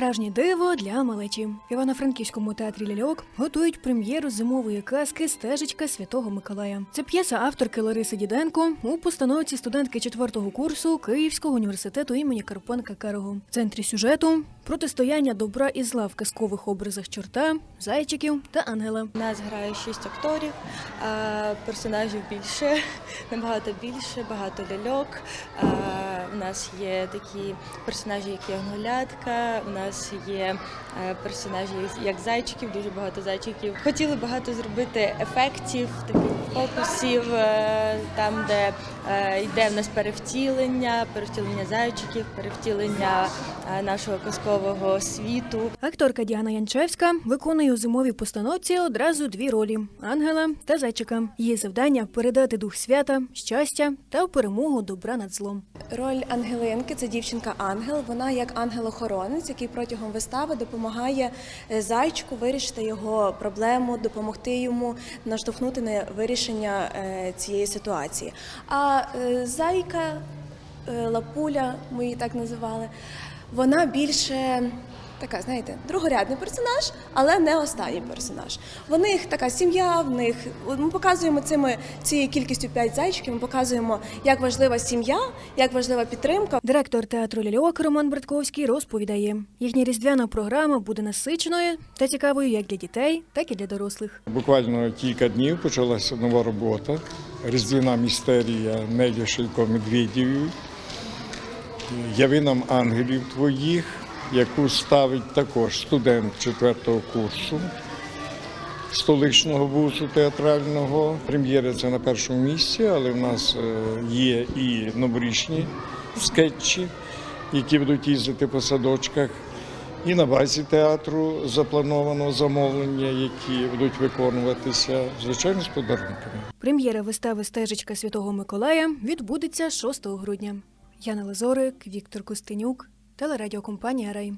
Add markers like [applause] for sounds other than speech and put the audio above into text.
Справжнє диво для малечі. В Івано-Франківському театрі ляльок готують прем'єру зимової казки Стежечка Святого Миколая. Це п'єса авторки Лариси Діденко у постановці студентки четвертого курсу Київського університету імені Карпенка Карого. В центрі сюжету протистояння добра і зла в казкових образах чорта, зайчиків та ангела. Нас грає шість акторів, персонажів більше, [laughs] набагато більше, багато ляльок. У нас є такі персонажі, як Янголятка, у нас є е, персонажі як зайчиків, дуже багато зайчиків. Хотіли багато зробити ефектів, таких фокусів, е, там, де йде в нас перевтілення, перевтілення зайчиків, перевтілення е, нашого казкового світу. Акторка Діана Янчевська виконує у зимовій постановці одразу дві ролі ангела та зайчика. Її завдання передати дух свята, щастя та перемогу добра над злом. Роль Ангелинки це дівчинка-ангел. Вона як ангел-охоронець, який протягом вистави допомагає е, зайчику вирішити його проблему, допомогти йому наштовхнути на вирішення е, цієї ситуації. А е, зайка, е, лапуля, ми її так називали, вона більше. Така, знаєте, другорядний персонаж, але не останній персонаж. В них така сім'я, в них ми показуємо цими цією кількістю п'ять зайчиків. Ми показуємо, як важлива сім'я, як важлива підтримка. Директор театру ляльок Роман Братковський розповідає, їхня різдвяна програма буде насиченою та цікавою як для дітей, так і для дорослих. Буквально кілька днів почалася нова робота. Різдвяна містерія Нелі Шилько Медведєві. Яви нам ангелів твоїх, яку ставить також студент четвертого курсу столичного вузу театрального. Прем'єра це на першому місці, але в нас е, є і новорічні скетчі, які будуть їздити по садочках. І на базі театру заплановано замовлення, які будуть виконуватися, звичайно, з подарунками. Прем'єра вистави Стежечка Святого Миколая відбудеться 6 грудня. Яна Лазорик, Віктор Костенюк, телерадіокомпанія Рей.